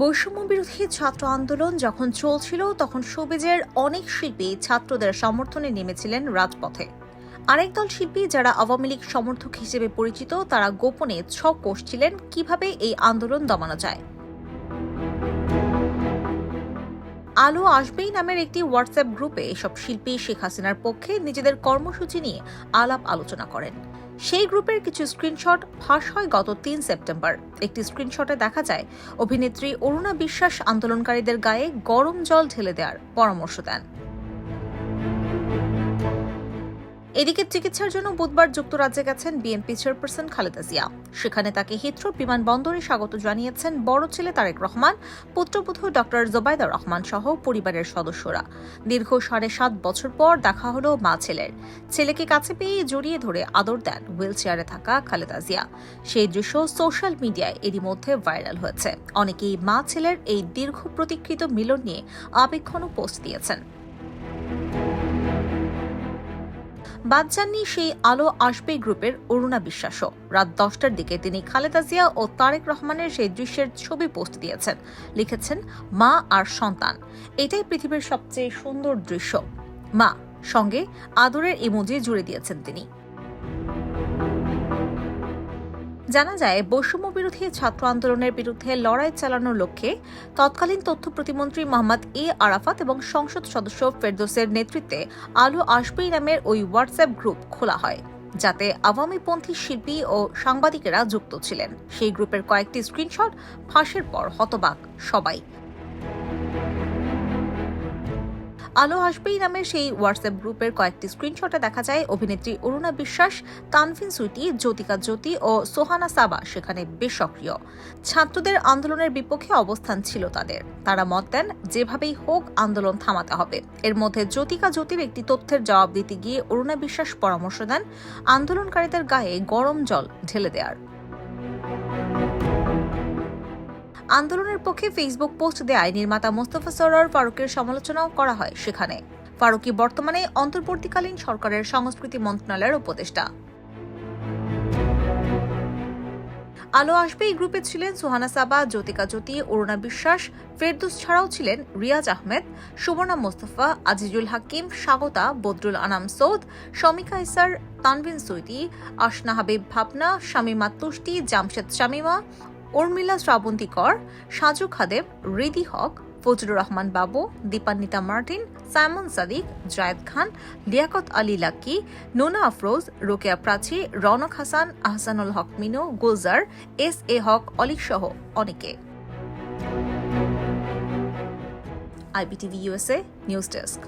বৈষম্য বিরোধী ছাত্র আন্দোলন যখন চলছিল, তখন শোবিজের অনেক শিল্পী ছাত্রদের সমর্থনে নেমেছিলেন রাজপথে। আরেক দল শিল্পী যারা আওয়ামী লীগ সমর্থক হিসেবে পরিচিত, তারা গোপনে ছক কষছিলেন কীভাবে এই আন্দোলন দমানো যায়। আলো আসবেই নামের একটি হোয়াটসঅ্যাপ গ্রুপে এসব শিল্পী শেখ হাসিনার পক্ষে নিজেদের কর্মসূচি নিয়ে আলাপ আলোচনা করেন। সেই গ্রুপের কিছু স্ক্রিনশট ফাঁস হয় গত তিন সেপ্টেম্বর। একটি স্ক্রিনশটে দেখা যায়, অভিনেত্রী অরুণা বিশ্বাস আন্দোলনকারীদের গায়ে গরম জল ঢেলে দেওয়ার পরামর্শ দেন। এদিকে চিকিৎসার জন্য বুধবার যুক্তরাজ্যে গেছেন বিএনপি চেয়ারপারসন খালেদা জিয়া। সেখানে তাকে হিথ্রো বিমানবন্দরে স্বাগত জানিয়েছেন বড় ছেলে তারেক রহমান, পুত্রবধূ ডক্টর জোবাইদা রহমান সহ পরিবারের সদস্যরা। দীর্ঘ সাড়ে সাত বছর পর দেখা হলো মা ছেলের। ছেলেকে কাছে পেয়ে জড়িয়ে ধরে আদর দেন হুইল চেয়ারে থাকা খালেদা জিয়া। সেই দৃশ্য সোশ্যাল মিডিয়ায় এরই মধ্যে ভাইরাল হয়েছে। অনেকেই মা ছেলের এই দীর্ঘ প্রতিকৃত মিলন নিয়ে আবেক্ষণ পোস্ট দিয়েছেন। বাদ যাননি সেই আলো আসবে গ্রুপের অরুণা বিশ্বাসও। রাত দশটার দিকে তিনি খালেদা জিয়া ও তারেক রহমানের সেই দৃশ্যের ছবি পোস্ট দিয়েছেন। লিখেছেন, মা আর সন্তান। এটাই পৃথিবীর সবচেয়ে সুন্দর দৃশ্য। মা, সঙ্গে আদরের ইমোজি জুড়ে দিয়েছেন তিনি। জানা যায় বৈষম্য বিরোধী ছাত্র আন্দোলনের বিরুদ্ধে লড়াই চালানোর লক্ষ্যে তৎকালীন তথ্য প্রতিমন্ত্রী মোহাম্মদ এ আরাফাত এবং সংসদ সদস্য ফেরদোসের নেতৃত্বে আলু আসবেই নামের ওই হোয়াটসঅ্যাপ গ্রুপ খোলা হয়, যাতে আওয়ামীপন্থী শিল্পী ও সাংবাদিকেরা যুক্ত ছিলেন। সেই গ্রুপের কয়েকটি স্ক্রিনশট ফাঁসের পর হতবাক সবাই। আলো আসবেই নামে সেই হোয়াটসঅ্যাপ গ্রুপের কয়েকটি স্ক্রিনশটে দেখা যায়। অভিনেত্রী অরুণা বিশ্বাস তানফিন সুইটি, জ্যোতিকা জ্যোতি ও সোহানা সাবা সেখানে বেশ সক্রিয়। ছাত্রদের আন্দোলনের বিপক্ষে অবস্থান ছিল তাদের। তারা মত দেন, যেভাবেই হোক আন্দোলন থামাতে হবে। এর মধ্যে জ্যোতিকা জ্যোতির একটি তথ্যের জবাব দিতে গিয়ে অরুণা বিশ্বাস পরামর্শ দেন, আন্দোলনকারীদের গায়ে গরম জল ঢেলে দেওয়ার আন্দোলনের পক্ষে ফেসবুক পোস্ট দেয় নির্মাতা মোস্তফা সরোয়ার ফারুকের সমালোচনাও করা হয় সেখানে। ফারুকি বর্তমানে অন্তর্বর্তীকালীন সরকারের সংস্কৃতি মন্ত্রণালয়ের উপদেষ্টা। আলো আসবে এই গ্রুপে ছিলেন সুহানা সাবা, জ্যোতিকা জ্যোতি, অরুণা বিশ্বাস, ফেরদুস ছাড়াও ছিলেন রিয়াজ আহমেদ, সুবর্ণা মোস্তফা, আজিজুল হাকিম, স্বাগতা, বদরুল আনাম সৌদ, শমিকা ইসার তানভিন সুইটি আশনা হাবিব ভাবনা, শামিমা তুষ্টি, জামশেদ শামিমা উর্মিলা শ্রাবন্তী কর সাজু খাদেব রিদি হক, Fazlur Rahman Babu, Dipanwita Martin, Simon Sadik, Zayed Khan, Liaquat Ali lucky Nona Afroz, Rokeya Prachi, Ronok Hasan, Ahsanul Haque Minu, Gulzar, S A Haque, Alik সহ অনেকে। IBTV USA news desk.